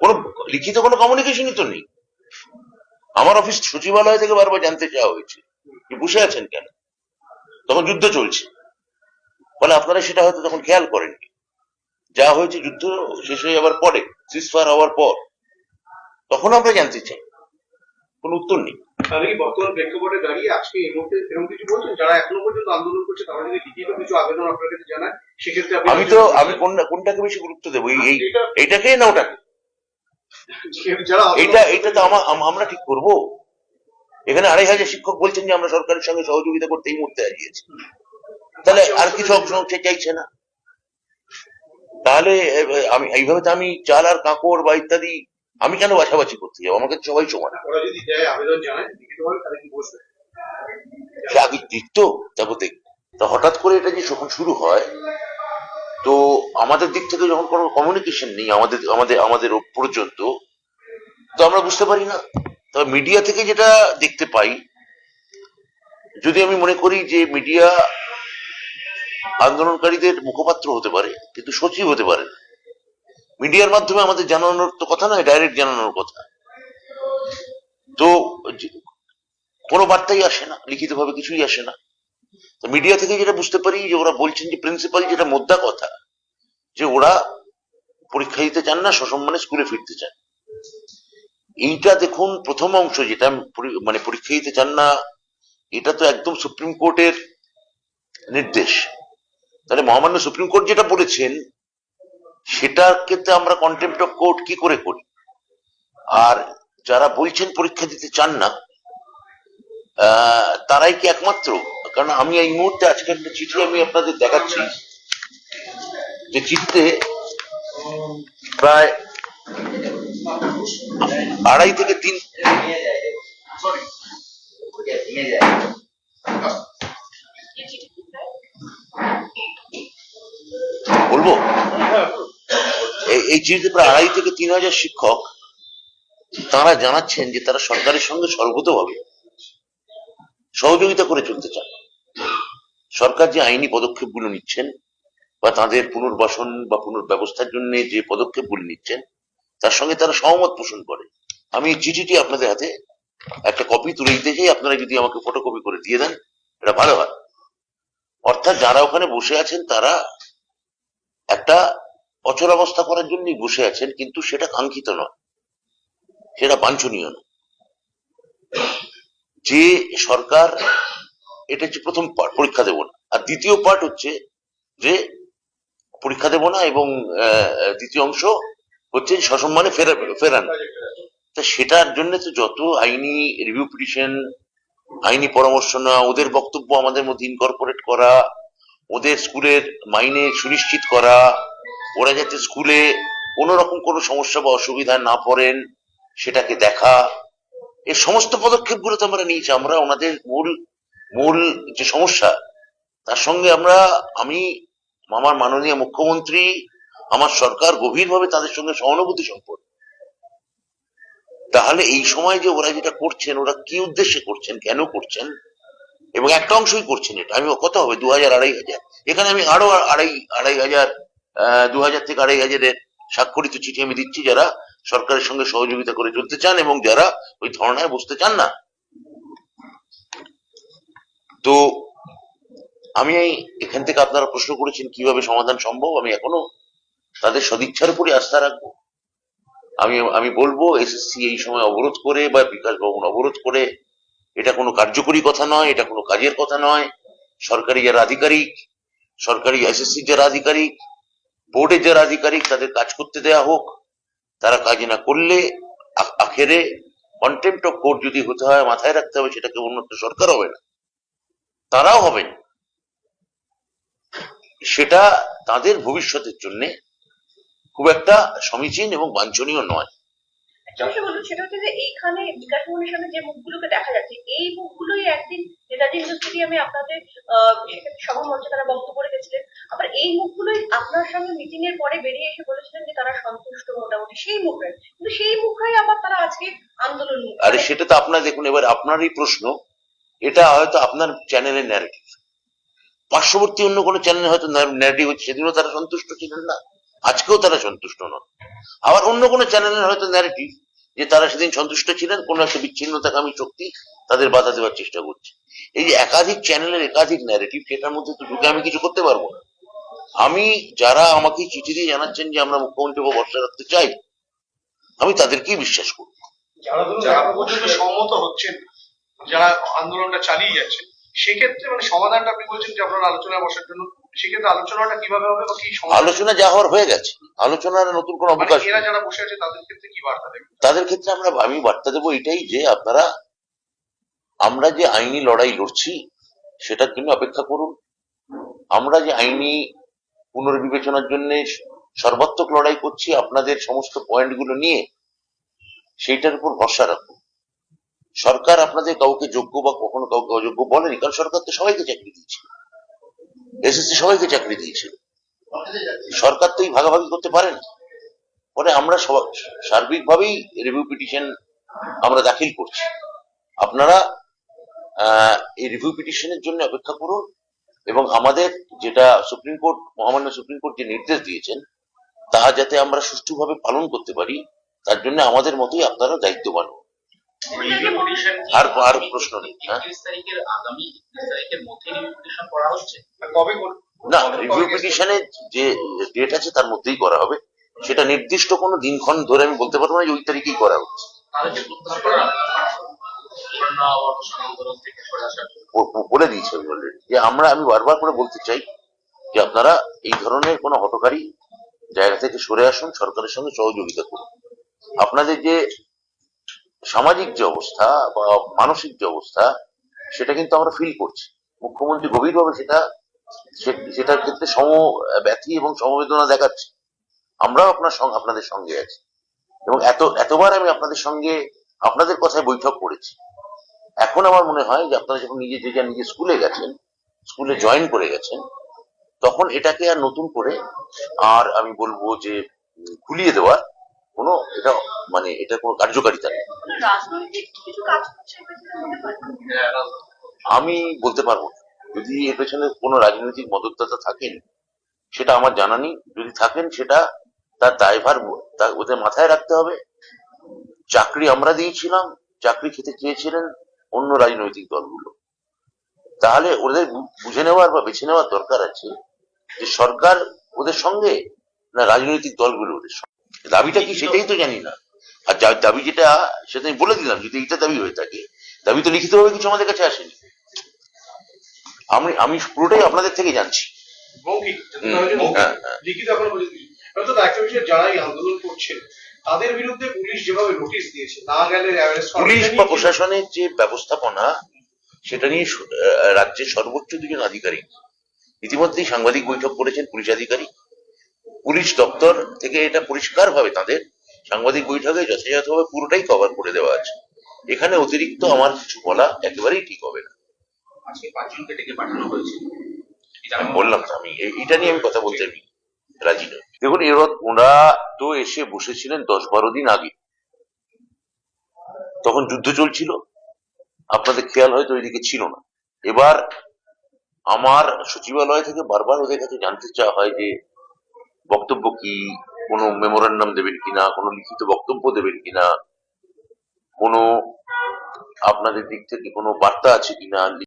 কোনো লিখিত কোনো কমিউনিকেশনই তো নেই। আমার অফিস সচিবালয় থেকে বারবার জানতে চাওয়া হয়েছে। যে বসে আছেন কেন? তখন যুদ্ধ চলছে। ফলে আপনারা সেটা হয়তো তখন খেয়াল করেননি। যা হয়েছে যুদ্ধ শেষ হয়ে যাওয়ার পরে সিসফায়ার হওয়ার পর তখন আমরা জানতে চাই। কোনো উত্তর নেই। কি বর্তমান প্রেক্ষাপটে দাঁড়িয়ে আজকে এই মুহূর্তে এরকম কিছু বলছেন? যারা এখনও পর্যন্ত আন্দোলন করছে তারা যদি লিখিত কিছু আবেদন আপনার কাছে জানায় সেক্ষেত্রে আমি তো আমি কোনটা কোনটাকে বেশি গুরুত্ব দেবো? এই এই- এইটাকে না ওটাকে? এইটা এইটা তো আমা- আমরা ঠিক করব। এখানে আড়াই হাজার শিক্ষক বলছেন যে আমরা সরকারের সঙ্গে সহযোগিতা করতে এই মুহূর্তে হারিয়েছি তাহলে আর কিছু অংশ সে চাইছে না। তাহলে আমি এইভাবে তো আমি চাল আর কাঁকড় বা ইত্যাদি আমি কেন বাছাবাছি করতে যাব? আমাকে সবাই সমান। আগে দিত তারপর দেখ। তা হঠাৎ করে এটা যে যখন শুরু হয় তো আমাদের দিক থেকে যখন কোনো কমিউনিকেশন নেই, আমাদের আমাদের আমাদের পর্যন্ত, তো আমরা বুঝতে পারি না। তবে মিডিয়া থেকে যেটা দেখতে পাই, যদি আমি মনে করি যে মিডিয়া আন্দোলনকারীদের মুখপাত্র হতে পারে, কিন্তু সচিব হতে পারে না। মিডিয়ার মাধ্যমে আমাদের জানানোর তো কথা নয় ডাইরেক্ট জানানোর কথা। তো কোনো বার্তাই আসে না, লিখিতভাবে কিছুই আসে না। মিডিয়া থেকে যেটা বুঝতে পারি যে ওরা বলছেন যে প্রিন্সিপাল যেটা মোদ্দা কথা, যে ওরা পরীক্ষা দিতে চান না, সসম্মানে স্কুলে ফিরতে চান। এইটা দেখুন প্রথম অংশ যেটা মানে পরীক্ষা দিতে চান না, এটা তো একদম সুপ্রিম কোর্টের নির্দেশ। তাহলে মহামান্য সুপ্রিম কোর্ট যেটা বলেছেন সেটাকে তো আমরা কন্টেম্পট অফ কোর্ট কি করে করি? আর যারা বলছেন পরীক্ষা দিতে চান না তারাই কি একমাত্র কারণ আমি এই মুহূর্তে আজকে একটা চিঠি আমি আপনাদের দেখাচ্ছি। যে চিঠিতে প্রায় আড়াই থেকে তিন বলব? এই চিঠিতে প্রায় আড়াই থেকে তিন হাজার শিক্ষক তারা জানাচ্ছেন যে তারা সরকারের সঙ্গে সর্বতভাবে সহযোগিতা করে চলতে চান সরকার যে আইনি পদক্ষেপগুলো নিচ্ছেন বা তাদের পুনর্বাসন বা পুনর্ব্যবস্থার জন্য যে পদক্ষেপগুলো নিচ্ছেন, তার সঙ্গে তারা সহমত পোষণ করে। আমি চিঠিটি আপনাদের হাতে একটা কপি তুলে দিতে চাই। আপনারা যদি আমাকে ফটোকপি করে দিয়ে দেন, এটা ভালো হয়। অর্থাৎ যারা ওখানে বসে আছেন, তারা একটা অচলাবস্থা করার জন্যই বসে আছেন, কিন্তু সেটা কাঙ্ক্ষিত নয়। সেটা বাঞ্ছনীয় নয়। যে সরকার এটা হচ্ছে প্রথম পার্ট পরীক্ষা দেব না। আর দ্বিতীয় পার্ট হচ্ছে যে পরীক্ষা দেব না এবং দ্বিতীয় অংশ হচ্ছে সসম্মানে ফেরা ফেরান। তা সেটার জন্য তো যত আইনি রিভিউ পিটিশন আইনি পরামর্শ নেওয়া, ওদের বক্তব্য আমাদের মধ্যে ইনকর্পোরেট করা, ওদের স্কুলের মাইনে সুনিশ্চিত করা, ওরা যাতে স্কুলে কোনো রকম কোনো সমস্যা বা অসুবিধা না পড়েন, সেটাকে দেখা। এই সমস্ত পদক্ষেপগুলো তো আমরা নিয়েছি। আমরা ওনাদের মূল মূল যে সমস্যা, তার সঙ্গে আমরা, আমি, আমার মাননীয় মুখ্যমন্ত্রী, আমার সরকার গভীরভাবে তাদের সঙ্গে সহানুভূতি সম্পর্ক তাহলে এই সময় যে ওরা যেটা করছেন, ওরা কি উদ্দেশ্যে করছেন, কেন করছেন, এবং একটা অংশই করছেন এটা। আমি কত হবে? দু হাজার আড়াই হাজার। এখানে আমি আরও আড়াই আড়াই হাজার দু হাজার থেকে আড়াই হাজারের স্বাক্ষরিত চিঠি আমি দিচ্ছি যারা সরকারের সঙ্গে সহযোগিতা করে চলতে চান এবং যারা ওই ধর্নায় বসতে চান না। তো আমি এখান থেকে আপনারা প্রশ্ন করেছেন, কীভাবে সমাধান সম্ভব? আমি এখনও তাদের সদিচ্ছার উপরে আস্থা রাখব। আমি আমি বলব এসএসসি এই সময় অবরোধ করে বা বিকাশ ভবন অবরোধ করে, এটা কোনো কার্যকরী কথা নয়, এটা কোনো কাজের কথা নয়। সরকারি যারা আধিকারিক, সরকারি এসএসসি যারা আধিকারিক, বোর্ডের যারা আধিকারিক, তাদের কাজ করতে দেয়া হোক, তারা কাজ না করলে আখেরে কন্টেম্পট অফ কোর্ট যদি হতে হয়, মাথায় রাখতে হবে, সেটাকে উন্নত সরকার হবে না। তারাও হবেন সেটা তাদের ভবিষ্যতের জন্য খুব একটা সমীচীন এবং বাঞ্ছনীয় নয়। সেটা হচ্ছে যে এইখানে বিকাশ ভবনের সামনে যে মুখগুলোকে দেখা যাচ্ছে এই মুখগুলোই একদিন নেতাজি ইন্ডোর স্টেডিয়ামে আপনাদের সভা মঞ্চে তারা বক্তব্য রেখেছিলেন। আবার এই মুখগুলোই আপনার সঙ্গে মিটিং এর পরে বেরিয়ে এসে বলেছিলেন যে তারা সন্তুষ্ট মোটামুটি সেই কিন্তু সেই মুখরাই আবার তারা আজকে আন্দোলন আরে সেটা তো আপনার দেখুন এবার আপনারই প্রশ্ন। এটা হয়তো আপনার চ্যানেলের ন্যারেটিভ পার্শ্ববর্তী অন্য কোনো চ্যানেলে হয়তো ন্যারেটিভ হচ্ছে সেদিনও তারা সন্তুষ্ট ছিলেন না আজকেও তারা সন্তুষ্ট নন। আবার অন্য কোনো চ্যানেলের হয়তো ন্যারেটিভ যে তারা সেদিন সন্তুষ্ট ছিলেন কোনো একটা বিচ্ছিন্নতাকামী শক্তি তাদের বাধা দেওয়ার চেষ্টা করছে। এই যে একাধিক চ্যানেলের একাধিক ন্যারেটিভ সেটার মধ্যে তো ঢুকে আমি কিছু করতে পারব না। আমি যারা আমাকে চিঠি দিয়ে জানাচ্ছেন যে আমরা মুখ্যমন্ত্রী ভরসা রাখতে চাই আমি তাদেরকেই বিশ্বাস করব। যারা সম্মত হচ্ছেন। না, যারা আন্দোলনটা চালিয়ে যাচ্ছেন সেক্ষেত্রে মানে সমাধানটা আপনি বলছেন যে আপনারা আলোচনায় বসার জন্য সেক্ষেত্রে আলোচনাটা কীভাবে হবে বা কি আলোচনা যা হওয়ার হয়ে গেছে। আলোচনার নতুন কোনো মানে অবকাশ এরা যারা বসে আছে তাদের ক্ষেত্রে কি বার্তা দেবেন? তাদের ক্ষেত্রে আমরা আমি বার্তা দেবো এটাই যে আপনারা আমরা যে আইনি লড়াই লড়ছি সেটার জন্য অপেক্ষা করুন। আমরা যে আইনি পুনর্বিবেচনার জন্য সর্বাত্মক লড়াই করছি আপনাদের সমস্ত পয়েন্টগুলো নিয়ে সেইটার উপর ভরসা রাখুন। সরকার আপনাদের কাউকে যোগ্য বা কখনো কাউকে অযোগ্য বলেনি, কারণ সরকার তো সবাইকে চাকরি দিয়েছিল এসএসসি সবাইকে চাকরি দিয়েছিল সরকার তো এই ভাগাভাগি করতে পারে না ফলে আমরা সার্বিকভাবেই রিভিউ পিটিশন আমরা দাখিল করছি। আপনারা এই রিভিউ পিটিশনের জন্য অপেক্ষা করুন এবং আমাদের যেটা সুপ্রিম কোর্ট, মহামান্য সুপ্রিম কোর্ট যে নির্দেশ দিয়েছেন, তা যাতে আমরা সুষ্ঠুভাবে পালন করতে পারি, তার জন্য আমাদের মতোই আপনারা দায়িত্ববান হন। আর আর প্রশ্ন নেই হ্যাঁ? না রিভিউ কবে পিটিশনের যে ডেট আছে তার মধ্যেই করা হবে। সেটা নির্দিষ্ট কোনো দিনক্ষণ ধরে আমি বলতে পারব না যে ওই তারিখেই করা হচ্ছে। বলে দিয়েছি আমি অলরেডি যে আমরা আমি বারবার করে বলতে চাই যে আপনারা এই ধরনের কোনো হটকারী জায়গা থেকে সরে আসুন সরকারের সঙ্গে সহযোগিতা করুন। আপনাদের যে সামাজিক যে অবস্থা বা মানসিক যে অবস্থা, সেটা কিন্তু আমরা ফিল করছি। মুখ্যমন্ত্রী গভীরভাবে সেটা সেটার ক্ষেত্রে সম ব্যথি এবং সমবেদনা দেখাচ্ছে। আমরাও আপনার সঙ্গে আপনাদের সঙ্গে আছি। এবং এত, এতবার আমি আপনাদের সঙ্গে আপনাদের কথায় বৈঠক করেছি। এখন আমার মনে হয় যে আপনারা যখন নিজে, যে যার নিজে স্কুলে গেছেন, স্কুলে জয়েন করে গেছেন, তখন এটাকে আর নতুন করে আর আমি বলব যে ভুলিয়ে দেওয়ার কোনো এটা মানে এটা কোনো কার্যকারিতা নেই। আমি বলতে পারব না। যদি এর পেছনে কোনো রাজনৈতিক মদতদাতা থাকেন সেটা আমার জানা নেই। যদি থাকেন সেটা তার দায়ভার ওদের মাথায় রাখতে হবে। চাকরি আমরা দিয়েছিলাম চাকরি খেতে চেয়েছিলেন অন্য রাজনৈতিক দলগুলো। তাহলে ওদের বুঝে নেওয়ার বা বেছে নেওয়ার দরকার আছে যে সরকার ওদের সঙ্গে না রাজনৈতিক দলগুলো ওদের সঙ্গে। দাবিটা কি সেটাই তো জানি না। আর যা দাবি যেটা সেটা আমি বলে দিলাম যদি এইটা দাবি হয়ে থাকে দাবি তো লিখিতভাবে কিছু আমাদের কাছে আসেনি। আমি আমি পুরোটাই আপনাদের থেকে জানছি। হ্যাঁ, হ্যাঁ। যারা তাদের বিরুদ্ধে পুলিশ যেভাবে নোটিশ দিয়েছে না গেলে পুলিশ বা প্রশাসনের যে ব্যবস্থাপনা সেটা নিয়ে রাজ্যের সর্বোচ্চ দুজন আধিকারিক। ইতিমধ্যেই সাংবাদিক বৈঠক করেছেন পুলিশ আধিকারিক। পুলিশ দপ্তর থেকে এটা পরিষ্কার ভাবে তাদের সাংবাদিক বৈঠকে যথাযথভাবে পুরোটাই কভার করে দেওয়া আছে। এখানে অতিরিক্ত আমার কিছু বলা একেবারেই ঠিক হবে না। বললাম আমি এটা নিয়ে আমি কথা বলতে আমি রাজি নই। দেখুন এবার ওরা তো এসে বসেছিলেন দশ বারো দিন আগে। তখন যুদ্ধ চলছিল। আপনাদের খেয়াল হয়তো ওইদিকে ছিল না। এবার আমার সচিবালয় থেকে বারবার ওদের কাছে জানতে চাওয়া হয় যে বক্তব্য কি? কোনো মেমোরান্ডাম দেবেন কিনা? কোনো লিখিত বক্তব্য দেবেন কিনা? কোনো আপনাদের দিক থেকে কোনো বার্তা আছে কিনা?